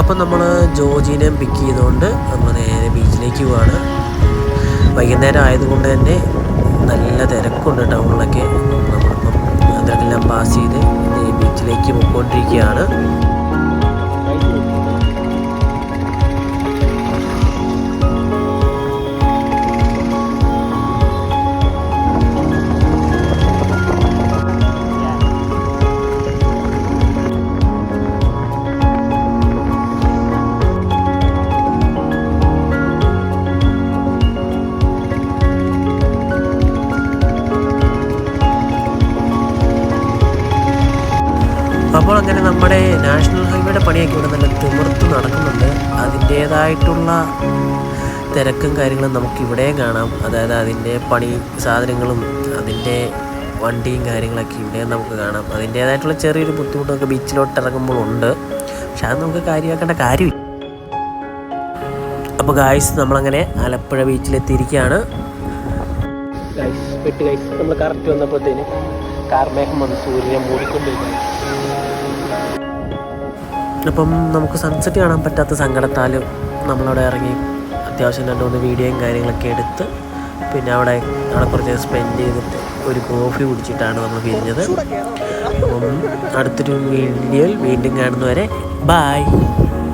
അപ്പം നമ്മൾ ജോജീനെ പിക്ക് ചെയ്തുകൊണ്ട് നമ്മൾ നേരെ ബീച്ചിലേക്ക് പോവാണ്. വൈകുന്നേരം ആയതുകൊണ്ട് തന്നെ നല്ല തിരക്കുണ്ട് ടൗണിലൊക്കെ നമ്മളിപ്പം അതെല്ലാം പാസ് ചെയ്ത് ബീച്ചിലേക്ക് പോയിക്കൊണ്ടിരിക്കുകയാണ്. അപ്പോൾ അങ്ങനെ നമ്മുടെ നാഷണൽ ഹൈവേയുടെ പണിയൊക്കെ ഇവിടെ നല്ല തിമിർത്ത് നടക്കുന്നുണ്ട്. അതിന്റേതായിട്ടുള്ള തിരക്കും കാര്യങ്ങളും നമുക്ക് ഇവിടെയും കാണാം. അതായത് അതിന്റെ പണി സാധനങ്ങളും അതിന്റെ വണ്ടിയും കാര്യങ്ങളൊക്കെ ഇവിടെ നമുക്ക് കാണാം. അതിന്റേതായിട്ടുള്ള ചെറിയൊരു ബുദ്ധിമുട്ടൊക്കെ ബീച്ചിലോട്ട് ഇറങ്ങുമ്പോഴുണ്ട് പക്ഷെ അത് നമുക്ക് കാര്യമാക്കേണ്ട കാര്യമില്ല. അപ്പോൾ ഗായ്സ് നമ്മളങ്ങനെ ആലപ്പുഴ ബീച്ചിലെത്തിയിരിക്കുകയാണ്. നമ്മൾ കറക്റ്റ് വന്നപ്പോഴത്തേന് കാർമേഘം വന്ന് സൂര്യനെ മൂടിക്കൊണ്ടിരിക്കുകയാണ് അപ്പം നമുക്ക് സൺസെറ്റ് കാണാൻ പറ്റാത്ത സങ്കടത്താൽ നമ്മളവിടെ ഇറങ്ങി അത്യാവശ്യം രണ്ട് മൂന്ന് വീഡിയോയും കാര്യങ്ങളൊക്കെ എടുത്ത് പിന്നെ അവിടെ അവിടെ കുറച്ച് സ്പെൻഡ് ചെയ്തിട്ട് ഒരു കോഫി കുടിച്ചിട്ടാണ് നമ്മൾ പിരിഞ്ഞത്. അപ്പം അടുത്തൊരു വീഡിയോയിൽ വീണ്ടും കാണുന്നവരെ ബായ്